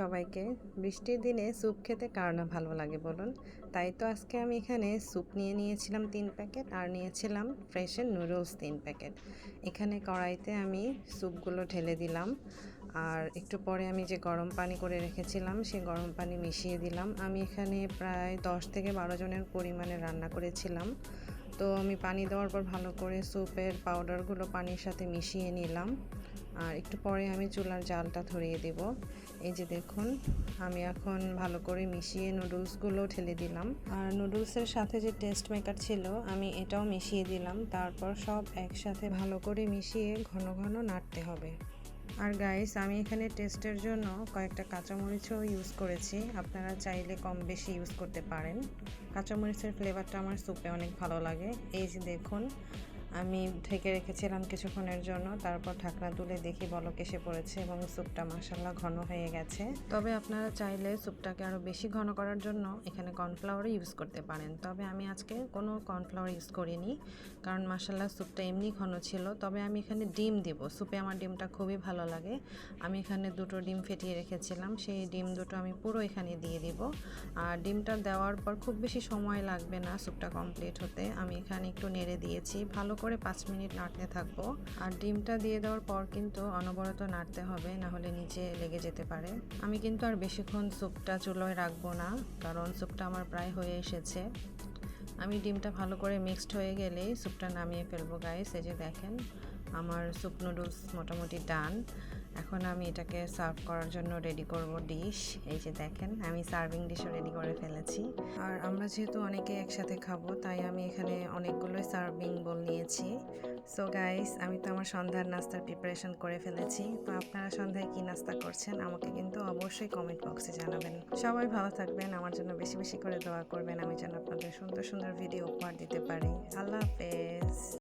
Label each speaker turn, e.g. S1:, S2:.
S1: সবাইকে। বৃষ্টির দিনে স্যুপ খেতে কার না ভালো লাগে বলুন? তাই তো আজকে আমি এখানে স্যুপ নিয়ে নিয়েছিলাম তিন প্যাকেট আর নিয়েছিলাম ফ্রেশের নুডলস তিন প্যাকেট। এখানে কড়াইতে আমি স্যুপগুলো ঢেলে দিলাম। আর একটু পরে আমি যে গরম পানি করে রেখেছিলাম সেই গরম পানি মিশিয়ে দিলাম। আমি এখানে প্রায় দশ থেকে বারো জনের পরিমাণে রান্না করেছিলাম। তো আমি পানি দেওয়ার পর ভালো করে স্যুপের পাউডারগুলো পানির সাথে মিশিয়ে নিলাম। আর একটু পরে আমি চুলার জালটা ধরিয়ে দেব। এই যে দেখুন, আমি এখন ভালো করে মিশিয়ে নুডলসগুলো ঠেলে দিলাম। আর নুডলসের সাথে যে টেস্ট মেকার ছিল, আমি এটাও মিশিয়ে দিলাম। তারপর সব একসাথে ভালো করে মিশিয়ে ঘন ঘন নাড়তে হবে। আর গাইস আমি এখানে টেস্টের জন্য কয়েকটা কাঁচামরিচও ইউজ করেছি। আপনারা চাইলে কম বেশি ইউজ করতে পারেন। কাঁচামরিচের ফ্লেভারটা আমার স্যুপে অনেক ভালো লাগে। এই যে দেখুন আমি ঢেকে রেখেছিলাম কিছুক্ষণের জন্য, তারপর ঢাকনা তুলে দেখি বলক এসে পড়েছে এবং স্যুপটা মাসাল্লাহ ঘন হয়ে গেছে। তবে আপনারা চাইলে স্যুপটাকে আরও বেশি ঘন করার জন্য এখানে কর্নফ্লাওয়ারও ইউজ করতে পারেন। তবে আমি আজকে কোনো কর্নফ্লাওয়ার ইউজ করিনি, কারণ মাসাল্লাহ স্যুপটা এমনি ঘন ছিল। তবে আমি এখানে ডিম দিব, স্যুপে আমার ডিমটা খুবই ভালো লাগে। আমি এখানে দুটো ডিম ফেটিয়ে রেখেছিলাম, সেই ডিম দুটো আমি পুরো এখানে দিয়ে দিব। আর ডিমটা দেওয়ার পর খুব বেশি সময় লাগবে না স্যুপটা কমপ্লিট হতে। আমি এখানে একটু নেড়ে দিয়েছি, ভালো করে পাঁচ মিনিট নাড়তে থাকব। আর ডিমটা দিয়ে দেওয়ার পর কিন্তু অনবরত নাড়তে হবে না হলে নিচে লেগে যেতে পারে। আমি কিন্তু আর বেশিক্ষণ স্যুপটা চুলোয় রাখব না, কারণ স্যুপটা আমার প্রায় হয়ে এসেছে। আমি ডিমটা ভালো করে মিক্সড হয়ে গেলেই স্যুপটা নামিয়ে ফেলব গায়ে সেজে দেখেন, আমার স্যুপ নুডলস মোটামুটি ডান। এখন আমি এটাকে সার্ভ করার জন্য রেডি করব ডিশ। এই যে দেখেন, আমি সার্ভিং ডিশও রেডি করে ফেলেছি। আর আমরা যেহেতু অনেকে একসাথে খাব, তাই আমি এখানে অনেকগুলোই সার্ভিং বল নিয়েছি। সো গাইস আমি তো আমার সন্ধ্যার নাস্তার প্রিপারেশন করে ফেলেছি। তো আপনারা সন্ধ্যায় কি নাস্তা করছেন, আমাকে কিন্তু অবশ্যই কমেন্ট বক্সে জানাবেন। সবাই ভালো থাকবেন, আমার জন্য বেশি বেশি করে দোয়া করবেন, আমি যেন আপনাদের সুন্দর সুন্দর ভিডিও উপহার দিতে পারি। আল্লাহ হাফেজ।